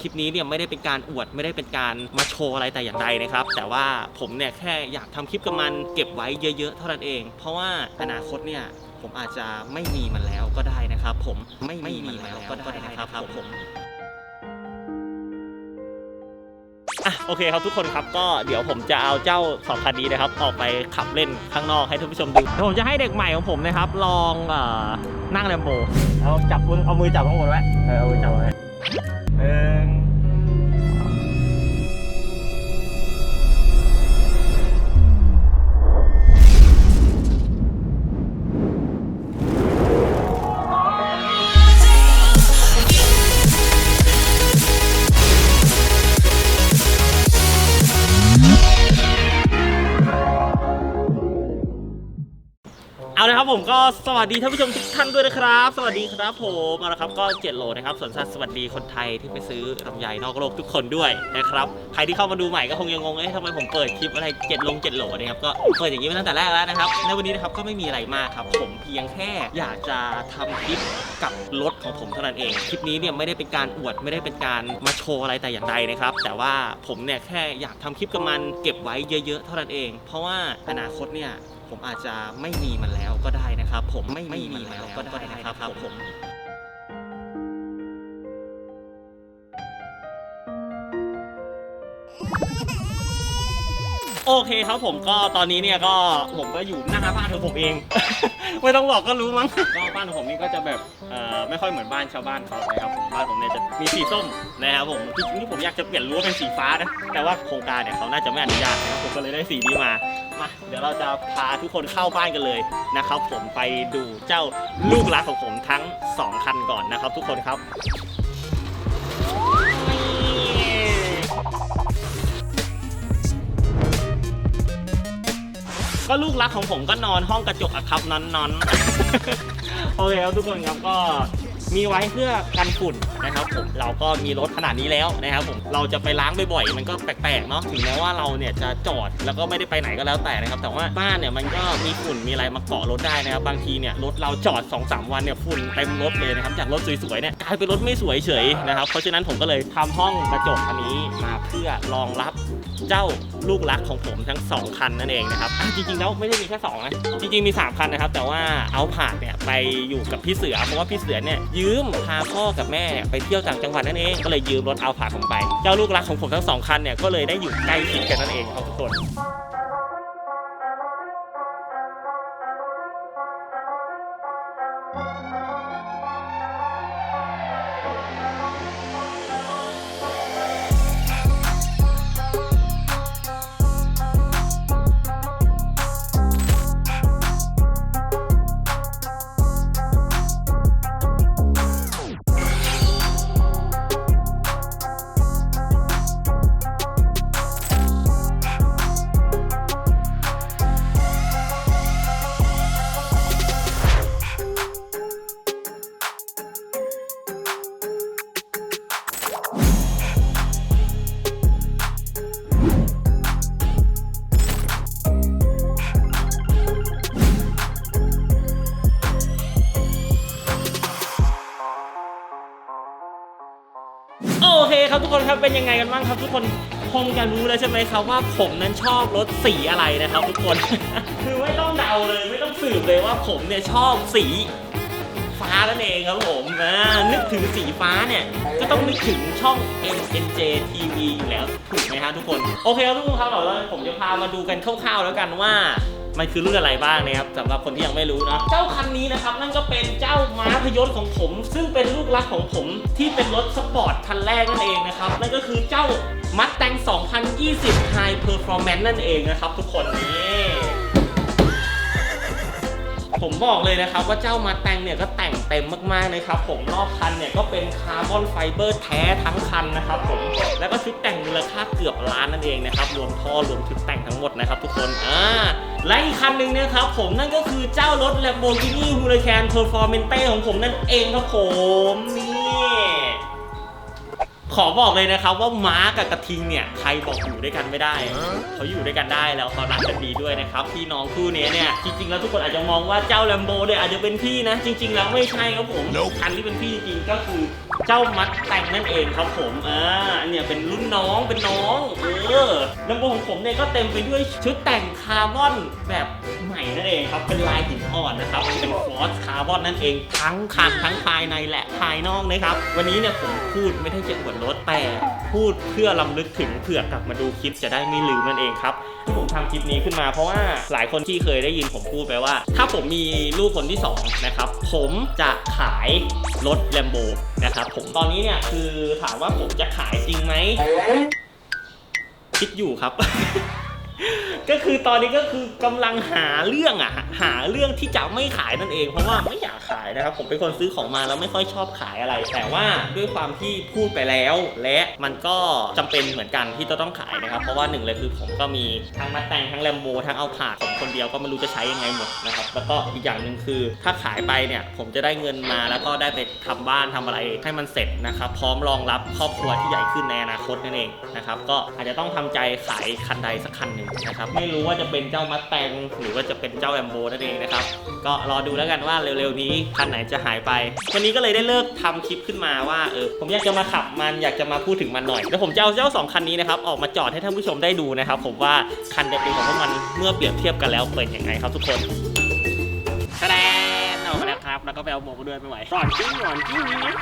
คลิปนี้เนี่ยไม่ได้เป็นการอวดไม่ได้เป็นการมาโชว์อะไรแต่อย่างใดนะครับ แต่ว่าผมเนี่ยแค่อยากทำคลิปกับมันเก็บไว้เยอะๆ เท่านั้นเอง เพราะว่าอนาคตเนี่ยผมอาจจะไม่มีมันแล้วก็ได้นะครับ ผมไม่ไม่มีมันแล้วก็ได้นะครับผมอะโอเคครับทุกคนครับก็เดี๋ยวผมจะเอาเจ้าสองคันนี้นะครับ ออกไปขับเล่นข้างนอกให้ท่านผู้ชมดูผมจะให้เด็กใหม่ของผมนะครับ ลองเอ่อนั่งแลมโบเอาจับมือเอามือจับข้างบนไว้เออเอามือจับไว้ ห สวัสดีท่านผู้ชมทุกท่านด้วยนะครับ สวัสดีครับผมเอาละครับก็เจ็ดโหลนะครับส่วนสัตว์สวัสดีคนไทยที่ไปซื้อลำไยนอกโลกทุกคนด้วยนะครับใครที่เข้ามาดูใหม่ก็คงยังงงเอ๊ะทำไมผมเปิดคลิปอะไรเจ็ดลงเจ็ดโหลนะครับก็เปิดอย่างนี้มาตั้งแต่แรกแล้วนะครับในวันนี้นะครับก็ไม่มีอะไรมากครับ ผมเพียงแค่อยากจะทำคลิปกับรถของผมเท่านั้นเองคลิปนี้เนี่ยไม่ได้เป็นการอวดไม่ได้เป็นการมาโชว์อะไรแต่อย่างใดนะครับแต่ว่าผมเนี่ยแค่อยากทำคลิปกับมันเก็บไว้เยอะ ๆ เท่านั้นเอง เพราะว่าอนาคตเนี่ย ผมอาจจะไม่มีมันแล้วก็ได้นะครับ ผมไม่ไม่มีมันแล้วก็ได้นะครับผม โอเคครับผมก็ตอนนี้เนี่ยก็ผมก็อยู่หน้าบ้านของผมเอง ไม่ต้องบอกก็รู้มั้งก็บ้านของผมนี่ก็จะแบบเอ่อไม่ค่อยเหมือนบ้านชาวบ้านเขานะครับผมบ้านผมเนี่ยจะมีสีส้มนะครับผมจริงๆที่ผมอยากจะเปลี่ยนรั้วเป็นสีฟ้านะแต่ว่าโครงการเนี่ยเขาน่าจะไม่อนุญาตนะครับผมก็เลยได้สีนี้มามาเดี๋ยวเราจะพาทุกคนเข้าบ้านกันเลยนะครับผมไปดูเจ้าลูกรักของผมทั้งสองคันก่อนนะครับ ทุกคนครับ ก็ลูกรักของผมก็นอนห้องกระจกอะครับนอนนอนโอเคครับทุกคนครับก็มีไว้เพื่อกันฝุ่นนะครับผมเราก็มีรถขนาดนี้แล้วนะครับผมเราจะไปล้างบ่อยๆมันก็แปลกๆเนาะถึงแม้ว่าเราเนี่ยจะจอดแล้วก็ไม่ได้ไปไหนก็แล้วแต่นะครับแต่ว่าบ้านเนี่ยมันก็มีฝุ่นมีอะไรมาเกาะรถได้นะครับบางทีเนี่ยรถเราจอด2-3วันเนี่ยฝุ่นเต็มรถเลยนะครับจากรถสวยๆเนี่ยกลายเป็นรถไม่สวยเฉยนะครับเพราะฉะนั้นผมก็เลยทำห้องกระจกอันนี้มาเพื่อรองรับ เจ้าลูกรักของผมทั้ง 2 คันนั่นเองนะครับอะจริงๆแล้วไม่ได้มีแค่2นะจริงๆมี 3 คันนะครับ แต่ว่าเอาผ่านเนี่ยไปอยู่กับพี่เสือเพราะว่าพี่เสือเนี่ยยืมพาพ่อกับแม่เนี่ยไปเที่ยวต่างจังหวัดนั่นเองก็เลยยืมรถเอาผ่านผมไป เจ้าลูกรักของผมทั้งสองคันเนี่ยก็เลยได้อยู่ใกล้ชิดกันนั่นเองครับทุกคน ครับเป็นยังไงกันบ้างครับ ทุกคนคงจะรู้แล้วใช่ไหมครับว่าผมนั้นชอบรถสีอะไรนะครับ ทุกคน คือไม่ต้องเดาเลยไม่ต้องสืบเลยว่าผมเนี่ยชอบสีฟ้านั่นเองครับผมอ่านึกถึงสีฟ้าเนี่ย ก็ต้องนึกถึงช่อง MNJ TV อยู่แล้วถูกไหมครับทุกคน โอเคครับทุกคนครับเดี๋ยวผมจะพามาดูกันคร่าวๆแล้วกันว่า มันคือรุ่นอะไรบ้างนะครับสำหรับคนที่ยังไม่รู้เนาะเจ้าคันนี้นะครับนั่นก็เป็นเจ้าม้าพยศของผม ซึ่งเป็นลูกรักของผมที่เป็นรถสปอร์ตคันแรกนั่นเองนะครับนั่นก็คือเจ้ามัดแตง2020 High Performance นั่นเองนะครับทุกคนนี้ ผมบอกเลยนะครับว่าเจ้ามาแตงเนี่ยก็แต่งเต็มมากๆเลยครับผมรอบคันเนี่ยก็เป็นคาร์บอนไฟเบอร์แท้ทั้งคันนะครับผมแล้วก็ชุดแต่งมูลค่าเกือบล้านนั่นเองนะครับรวมท่อรวมชุดแต่งทั้งหมดนะครับทุกคนอ่าและอีกคันหนึ่งนะครับผมนั่นก็คือเจ้ารถ Lamborghini Huracan Performante ของผมนั่นเองครับผมนี่ ขขอบอกเลยนะครับว่าม้ากับกระทิงเนี่ยใครบอกอยู่ด้วยกันไม่ได้ เขาอยู่ด้วยกันได้แล้วเขารักกันดีด้วยนะครับพี่น้องคู่นี้เนี่ยจริงๆแล้วทุกคนอาจจะมองว่าเจ้าแลมโบเนี่ยอาจจะเป็นพี่นะ จริง ๆ แล้วไม่ใช่ครับผม Nope คันที่เป็นพี่จริงๆก็คือเจ้ามัดแต่งนั่นเองครับผมอ่าเนี่ยเป็นรุ่นน้องเป็นน้องเออแลมโบของผมเนี่ยก็เต็มไปด้วยชุดแต่งคาร์บอนแบบใหม่นั่นเองครับเป็นลายหินอ่อนนะครับเป็นฟอสคาร์บอนนั่นเองทั้งคันทั้งภายในและภายนอกนะครับ วันนี้เนี่ยผมพูดไม่ได้จะอวดรถแต่พูดเพื่อลำลึกถึงเผื่อกลับมาดูคลิปจะได้ไม่ลืมนั่นเองครับที่ผมทำคลิปนี้ขึ้นมาเพราะว่าหลายคนที่เคยได้ยินผมพูดไปว่า ถ้าผมมีลูกคนที่สองนะครับผมจะขายรถแลมโบนะครับผมตอนนี้เนี่ยคือถามว่าผมจะขายจริงไหมคิดอยู่ครับ ก็คือตอนนี้ก็คือกำลังหาเรื่องอะหาเรื่องที่จะไม่ขายนั่นเอง เพราะว่าไม่อยากขายนะครับ ผมเป็นคนซื้อของมาแล้วไม่ค่อยชอบขายอะไร แต่ว่าด้วยความที่พูดไปแล้ว และมันก็จำเป็นเหมือนกันที่จะต้องขายนะครับ เพราะว่าหนึ่งเลยคือผมก็มีทั้งมาแต่งทั้งแลมโบทั้งเอาผาดผมคนเดียวก็ไม่รู้จะใช้ยังไงหมดนะครับ แล้วก็อีกอย่างหนึ่งคือ ถ้าขายไปเนี่ย ผมจะได้เงินมาแล้วก็ได้ไปทำบ้านทำอะไรให้มันเสร็จนะครับ พร้อมรองรับครอบครัวที่ใหญ่ขึ้นในอนาคตนั่นเองนะครับ ก็อาจจะต้องทำใจขายคันใดสักคันหนึ่งนะครับ ไม่รู้ว่าจะเป็นเจ้ามัตแตงหรือว่าจะเป็นเจ้าแอมโบนั่นเองนะครับ ก็รอดูแล้วกันว่าเร็วๆนี้คันไหนจะหายไป วันนี้ก็เลยได้เลิกทำคลิปขึ้นมาว่าเออผมอยากจะมาขับมันอยากจะมาพูดถึงมันหน่อย แล้วผมจะเอาเจ้าสองคันนี้นะครับออกมาจอดให้ท่านผู้ชมได้ดูนะครับผมว่าคันเด็กๆของพวกมันเมื่อเปรียบเทียบกันแล้วเป็นยังไงครับทุกคนแสดง แล้วครับ แล้วก็ไปเอาหมวกมาด้วยไม่ไหวหลอนจริงหลอนจริงนี่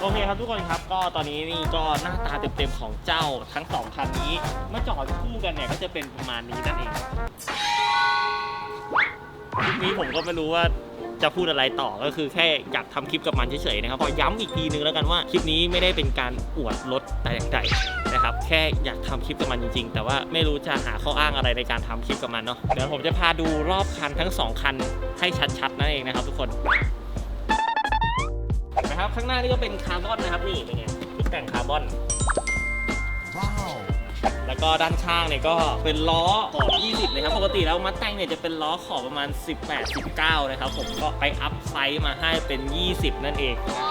โอเคครับทุกคนครับ ก็ตอนนี้นี่ก็หน้าตาเต็มๆของเจ้าทั้งสองคันนี้เมื่อจอดคู่กันเนี่ยก็จะเป็นประมาณนี้นั่นเองคลิปนี้ผมก็ไม่รู้ว่า จะพูดอะไรต่อก็คือแค่อยากทำคลิปกับมันเฉยๆนะครับขอย้ำอีกทีนึงแล้วกันว่าคลิปนี้ไม่ได้เป็นการอวดรถแต่อย่างใดนะครับแค่อยากทำคลิปกับมันจริง ๆ แต่ว่าไม่รู้จะหาข้ออ้างอะไรในการทำคลิปกับมันเนาะเดี๋ยวผมจะพาดูรอบคันทั้งสองคันให้ชัดๆนั่นเองนะครับทุกคนนะครับข้างหน้านี่ก็เป็นคาร์บอนนะครับนี่เป็นไงชุดแต่งคาร์บอน แล้วก็ด้านข้างเนี่ยก็เป็นล้อขอบ 20 นะครับ ปกติแล้วมัดแต่งเนี่ยจะเป็นล้อขอบประมาณ 18 19 นะครับ ผมก็ไปอัพไซส์มาให้เป็น 20 นั่นเองนะครับ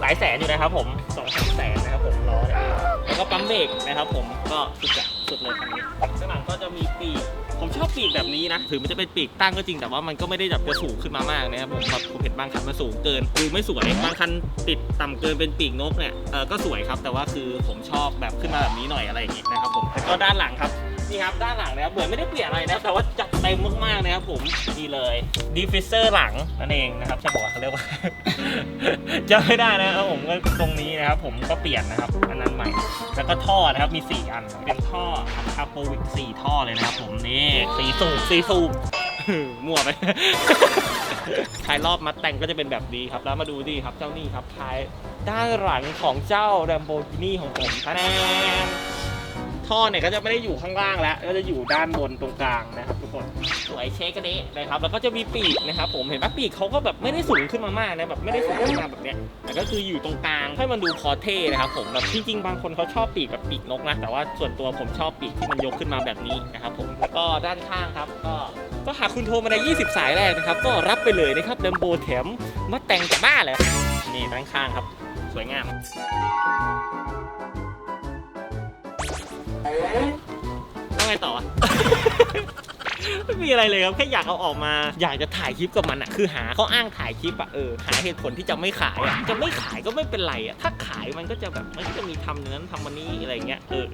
หลายแสนอยู่นะครับผม2องสามแสนนะครับผมล้อเนี่ยแล้วก็ปั๊มเบรกนะครับผมก็สุดยอด สุดเลยคันนี้ข้างหลังก็จะมีปีก ผมชอบปีกแบบนี้นะ ถึงมันจะเป็นปีกตั้งก็จริง แต่ว่ามันก็ไม่ได้แบบจะสูงขึ้นมามากนะครับผมครับผมเห็นบางคันมันสูงเกินดูไม่สวย บางคันติดต่ำเกินเป็นปีกนกเนี่ย เออก็สวยครับ แต่ว่าคือผมชอบแบบขึ้นมาแบบนี้หน่อยอะไรอย่างงี้นะครับผมแล้วก็ด้านหลังครับ นี่ครับด้านหลังนะครับเหมือนไม่ได้เปลี่ยนอะไรนะแต่ว่าจัดเต็มมากๆนะครับผมนี่เลยดีฟิเซอร์หลังนั่นเองนะครับใช่บอกว่าเขาเรียกว่า จำไม่ได้นะครับผมก็ตรงนี้นะครับ ผมก็เปลี่ยนนะครับอันนั้นใหม่ แล้วก็ท่อนะครับมี 4 อันเป็นท่อคาโปวิก4ท่อเลยนะครับ ผมนี่สีสูบสีสูบมั่วไปท้ายรอบมัดแต่งก็จะเป็นแบบนี้ครับแล้วมาดูดิครับเจ้านี่ครับท้ายด้านหลังของเจ้า Lamborghini ของผมคะแนน ท่อเนี่ยก็จะไม่ได้อยู่ข้างล่างแล้ว ก็จะอยู่ด้านบนตรงกลางนะครับทุกคนสวยเช็คกันนี้นะครับแล้วก็จะมีปีกนะครับผมเห็นไหมปีกเขาก็แบบไม่ได้สูงขึ้นมามากนะแบบไม่ได้สูงขึ้นมาแบบเนี้ยแต่ก็คืออยู่ตรงกลางให้มันดูพอเท่นะครับผมแบบจริงๆบางคนเขาชอบปีกแบบปีกนกนะแต่ว่าส่วนตัวผมชอบปีกที่มันยกขึ้นมาแบบนี้นะครับผมแล้วก็ด้านข้างครับก็ก็หากคุณโทรมาใน 20 สายแรกนะครับ ก็รับไปเลยนะครับเดมโบแถมมาแต่งจากบ้านเลยนี่ด้านข้างครับ สวยงาม แล้วไงต่ออะ ไม่มีอะไรเลยครับแค่อยากเอาออกมา อยากจะถ่ายคลิปกับมันอะคือหาเขาอ้างถ่ายคลิปอะเออหาเหตุผลที่จะไม่ขายอะจะไม่ขายก็ไม่เป็นไรอะถ้าขายมันก็จะแบบมันก็จะมีทำเนื้อทำมันนี้อะไรเงี้ยเออ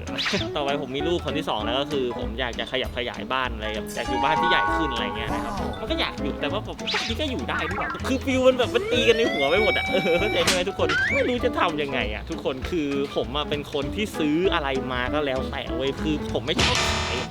ต่อไปผมมีลูกคนที่สองแล้วก็คือ ผมอยากจะขยับขยายบ้านอะไรแบบอยากอยู่บ้านที่ใหญ่ขึ้นอะไรเงี้ยนะครับมันก็อยากอยู่แต่ว่าผมนี่ก็อยู่ได้ด้วยว่ะคือฟิลมันแบบมันตีกันในหัวไปหมดอะเออเข้าใจไหมทุกคนไม่รู้จะทำยังไงอะทุกคนคือผมอะเป็นคนที่ซื้ออะไรมาก็แล้วแต่เว้ยคือผมไม่ชอบ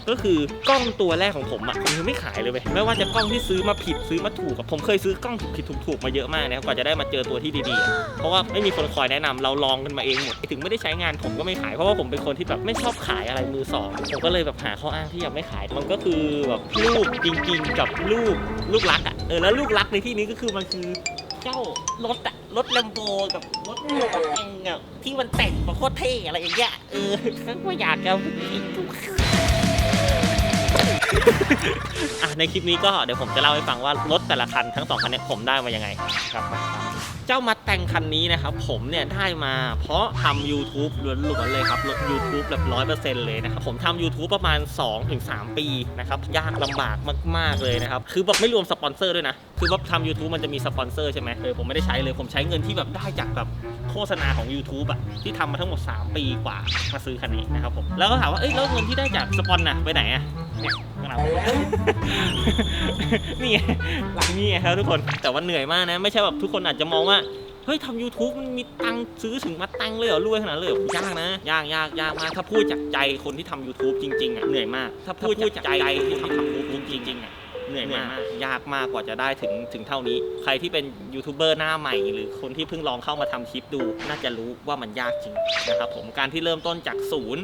ก็คือกล้องตัวแรกของผมอะผมยังไม่ขายเลยเว้ยไม่ว่าจะกล้องที่ซื้อมาผิดซื้อมาถูกผมเคยซื้อกล้องผิดถูกๆมาเยอะมากนะกว่าจะได้มาเจอตัวที่ดีๆ เพราะว่าไม่มีคนคอยแนะนำเราลองกันมาเองหมดถึงไม่ได้ใช้งานผมก็ไม่ขายเพราะว่าผมเป็นคนที่แบบไม่ชอบขายอะไรมือสองผมก็เลยแบบหาข้ออ้างที่ยังไม่ขายมันก็คือแบบลูกจริงๆ กับลูกลูกรักอะเออแล้วลูกรักในที่นี้ก็คือมันคือเจ้ารถอะรถลมโบกับรถรถเองอะที่มันแต่งมาโคตรเท่อะไรอย่างเงี้ยเออก็อยากจะ อะในคลิปนี้ก็เดี๋ยวผมจะเล่าให้ฟังว่ารถแต่ละคันทั้งสองคันเนี่ยผมได้มายังไงครับ เจ้ามาแต่งคันนี้นะครับ ผมเนี่ยได้มาเพราะทำ YouTube ล้วนๆเลยครับ YouTube แบบร้อยเปอร์เซ็นต์เลยนะครับ ผมทำ YouTube ประมาณ 2-3 ปีนะครับ ยากลำบากมาก ๆ เลยนะครับ คือแบบไม่รวมสปอนเซอร์ด้วยนะ คือว่าทำ YouTube มันจะมีสปอนเซอร์ใช่ไหมเออผมไม่ได้ใช้เลย ผมใช้เงินที่แบบได้จากแบบโฆษณาของ YouTube อะที่ทำมาทั้งหมด 3 ปีกว่ามาซื้อคันนี้นะครับผมแล้วก็ถามว่าเอ้ยแล้วเงินที่ได้จากสปอนน่ะไปไหนอะเนี่ยข้างหลังผมนี่ไงหลังนี่ไงครับทุกคนแต่ว่าเหนื่อยมากนะ ไม่ใช่แบบทุกคนอาจจะมองว่าเฮ้ยทำ YouTube มันมีตังค์ซื้อถึงมาตังค์เลยเหรอรวยขนาดนั้นเลยเหรอยากนะยากยากยากมากถ้าพูดจากใจคนที่ทำ YouTube จริงๆอะเหนื่อยมาก ถ้าพูดจากใจคนที่ทำ YouTube จริงๆอะเหนื่อยมากยากมากกว่าจะได้ถึงถึงเท่านี้ ใครที่เป็นยูทูบเบอร์หน้าใหม่ หรือคนที่เพิ่งลองเข้ามาทำคลิปดู น่าจะรู้ว่ามันยากจริงนะครับผมการที่เริ่มต้นจากศูนย์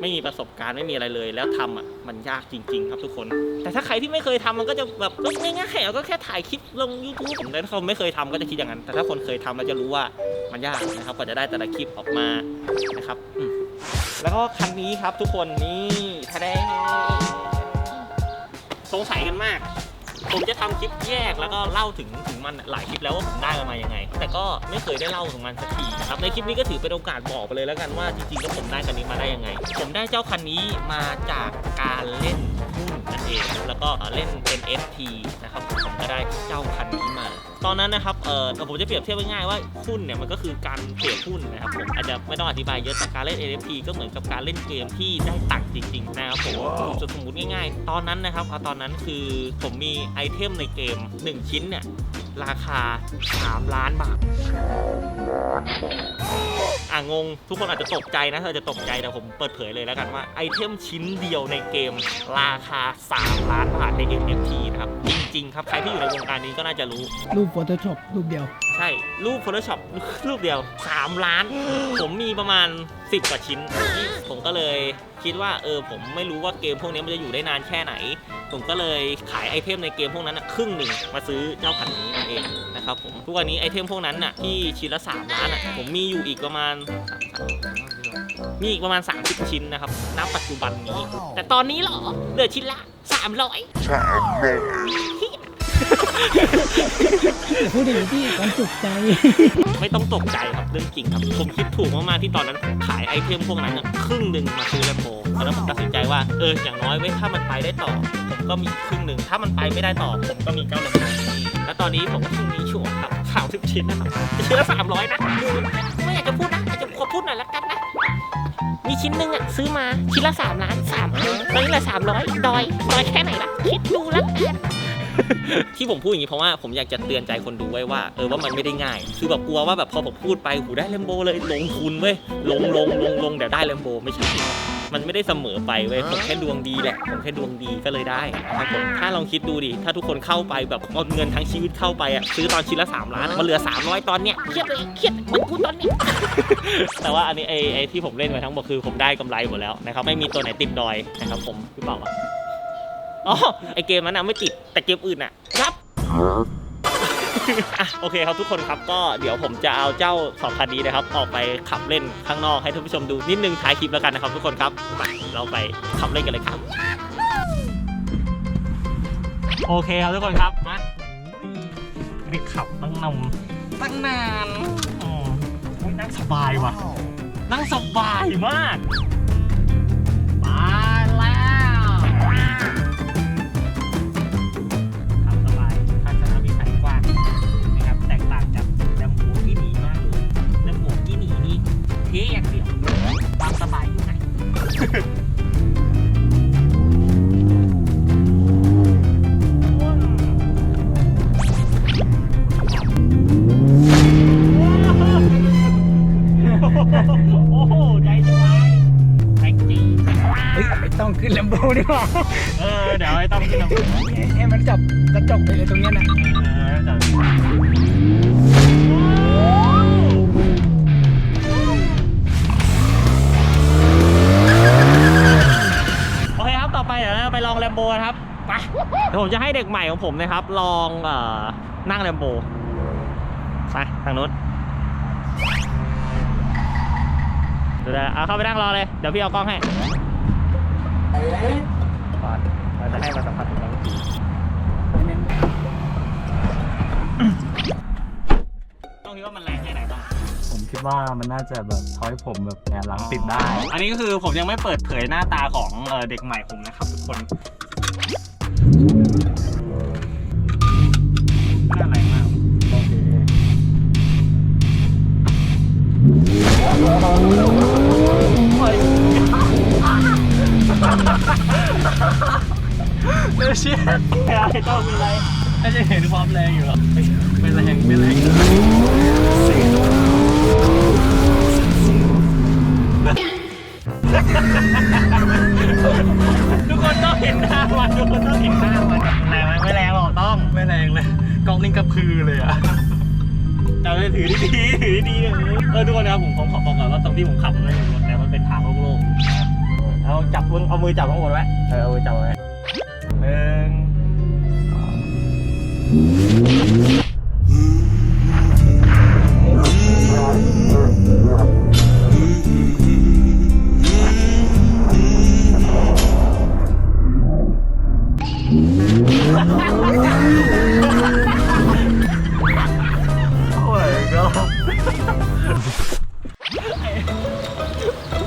ไม่มีประสบการณ์ไม่มีอะไรเลย แล้วทำอะมันยากจริง ๆ ครับทุกคน แต่ถ้าใครที่ไม่เคยทำมันก็จะแบบก็ง่ายๆก็แค่ถ่ายคลิปลง YouTube ผมแต่ถ้าเขาไม่เคยทำก็จะคิดอย่างนั้น แต่ถ้าคนเคยทำแล้วจะรู้ว่ามันยากนะครับกว่าจะได้แต่ละคลิปออกมานะครับแล้วก็คันนี้ครับทุกคนนี่ทะแดงสงสัยกันมาก ผมจะทำคลิปแยกแล้วก็เล่าถึงถึงมันหลายคลิปแล้วว่าผมได้มันมายังไง แต่ก็ไม่เคยได้เล่าถึงมันสักทีครับในคลิปนี้ก็ถือเป็นโอกาสบอกไปเลยแล้วกันว่าจริงๆแล้วผมได้คันนี้มาได้ยังไง ผมได้เจ้าคันนี้มาจากการเล่นหุ้นนั่นเองแล้วก็เล่น NFT นะครับผมก็ได้เจ้าคันนี้มา ตอนนั้นนะครับเออผมจะเปรียบเทียบง่ายๆว่าหุ้นเนี่ยมันก็คือการเทรดหุ้นนะครับผมอาจจะไม่ต้องอธิบายเยอะแต่การเล่น NFT ก็เหมือนกับการเล่นเกมที่ได้ตังค์จริงๆนะครับผมจะสมมติง่ายๆ ตอนนั้นนะครับเอาตอนนั้นคือผมมีไอเทมในเกม 1 ชิ้นเนี่ยราคา 3 ล้านบาทอะงง ทุกคนอาจจะตกใจนะถ้าจะตกใจแต่ผมเปิดเผยเลยแล้วกันว่าไอเทมชิ้นเดียวในเกม ราคา 3 ล้านบาทใน NFT นะครับ จริง ๆ ครับ ใครที่อยู่ในวงการนี้ก็น่าจะรู้รูป Photoshop รูปเดียว ใช่ รูป Photoshop รูปเดียว 3 ล้าน ผมมีประมาณ 10 กว่าชิ้น ผมก็เลยคิดว่าเออผมไม่รู้ว่าเกมพวกนี้มันจะอยู่ได้นานแค่ไหน ผมก็เลยขายไอเทมในเกมพวกนั้นนะครึ่งหนึ่งมาซื้อเจ้าคันนี้นั่นเองนะครับผมทุกวันนี้ไอเทมพวกนั้นน่ะที่ชิ้นละ 3 ล้านอะผมมีอยู่อีกประมาณ มีอีกประมาณ 30 ชิ้นนะครับณปัจจุบันนี้ แต่ตอนนี้เหรอเหลือชิ้นละ300 พูดอย่างนี้ที่ความสุขใจ ไม่ต้องตกใจครับเรื่องจริงครับ ผมคิดถูกมากๆที่ตอนนั้นขายไอเทมพวกนั้นน่ะครึ่งหนึ่งมาซื้อแลมโบแล้วผมตัดสินใจว่าเอออย่างน้อยเว้ยถ้ามันไปได้ต่อ ผมก็มีครึ่งหนึ่งถ้ามันไปไม่ได้ต่อ ผมก็มีเก้าลมโบแล้วตอนนี้ผมก็เพิ่งมีช่วงครับสามสิบชิ้นนะครับชิ้นละสามร้อยนะไม่อยากจะพูดนะอยากจะขอพูดหน่อยละกันนะ มีชิ้นหนึ่งอะซื้อมาชิ้นละสามล้านสามพันตอนนี้เหลือสามร้อยดอยดอยแค่ไหนล่ะคิดดูแล้วกัน ที่ผมพูดอย่างนี้เพราะว่าผมอยากจะเตือนใจคนดูไว้ว่าเออว่ามันไม่ได้ง่าย คือแบบกลัวว่าแบบพอผมพูดไปหูได้แลมโบเลยลงทุนเว้ยลงลงลงลงเดี๋ยวได้แลมโบไม่ใช่มันไม่ได้เสมอไปเว้ยผมแค่ดวงดีแหละผมแค่ดวงดีก็เลยได้นะครับผมถ้าลองคิดดูดิถ้าทุกคนเข้าไปแบบเอาเงินทั้งชีวิตเข้าไปอะซื้อตอนชิ้นละ3ล้านมันเหลือ 300 ตอนเนี้ยเครียดเลยเครียดเหมือนกูตอนนี้ แต่ว่าอันนี้ไอ้ไอ้ที่ผมเล่นมาทั้งหมดคือผมได้กำไรหมดแล้วนะครับไม่มีตัวไหนติดดอยนะครับผมหรือเปล่าวะ อ๋อไอเกมนั้นนะไม่ติดแต่เกมอื่นน่ะครับ อะโอเคครับทุกคนครับก็เดี๋ยวผมจะเอาเจ้าสองคันนี้นะครับออกไปขับเล่นข้างนอกให้ท่านผู้ชมดูนิดนึงท้ายคลิปแล้วกันนะครับ ทุกคนครับไปเราไปขับเล่นกันเลยครับ โอเคครับทุกคนครับมาไปขับตั้งนำตั้งนานอ๋อโอ้ยนั่งสบายว่ะ Wow. นั่งสบายมาก โอ้โหใจจะวายใจจริงเฮ้ยไม่ต้องขึ้นแลมโบดีกว่าเออเดี๋ยวไอ้ต้องขึ้นลงให้มันจับกระจกไปเลยตรงเนี้ยนะ เดี๋ยวผมจะให้เด็กใหม่ของผมนะครับ ลองเอ่อนั่งแลมโบไปทางนู้นเดี๋ยวๆเอาเข้าไปนั่งรอเลย เดี๋ยวพี่เอากล้องให้ก่อนเราจะให้มาสัมผัสถึงความรู้สึกต้องคิดว่ามันแรงแค่ไหนบ้าง ผมคิดว่ามันน่าจะแบบทอยผมแบบแหนหลังติดได้ อันนี้ก็คือผมยังไม่เปิดเผยหน้าตาของเอ่อเด็กใหม่ผมนะครับทุกคนน่ ไอ้ต้องมีอะไรน่าจะเห็นความแรงอยู่หรอไม่แรงไม่แรงทุกคนต้องเห็นหน้ามันทุกคนต้องเห็นหน้ามันแรงไหมไม่แรงหรอกต้องไม่แรงเลยกล้องนิ่งกระพือเลยอะแต่เลยถือดีถือดีๆเออทุกคนนะครับผมผมขอบอกก่อนว่าตรงที่ผมขับมันไม่มีรถแล้วมันเป็นทางโล่งๆเอาจับบนเอามือจับข้างบนไว้เออเอามือจับไว้หนึ่ง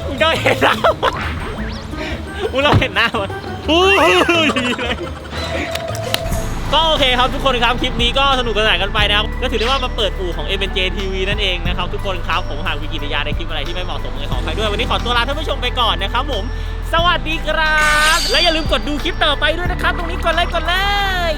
มึงต้องเห็นหน้ามันมึงต้องเห็นหน้ามันอู้หูอย่างนี้เลย ก็โอเคครับทุกคนครับ คลิปนี้ก็สนุกสนานกันไปนะครับ ก็ถือได้ว่ามาเปิดอู่ของ m n j TV นั่นเองนะครับ ทุกคนครับ ผมหากวิกิริยาในคลิปอะไรที่ไม่เหมาะสมเลยขออภัยด้วย วันนี้ขอตัวลาท่านผู้ชมไปก่อนนะครับผม สวัสดีครับ และอย่าลืมกดดูคลิปต่อไปด้วยนะครับ ตรงนี้กดไลค์กดเลย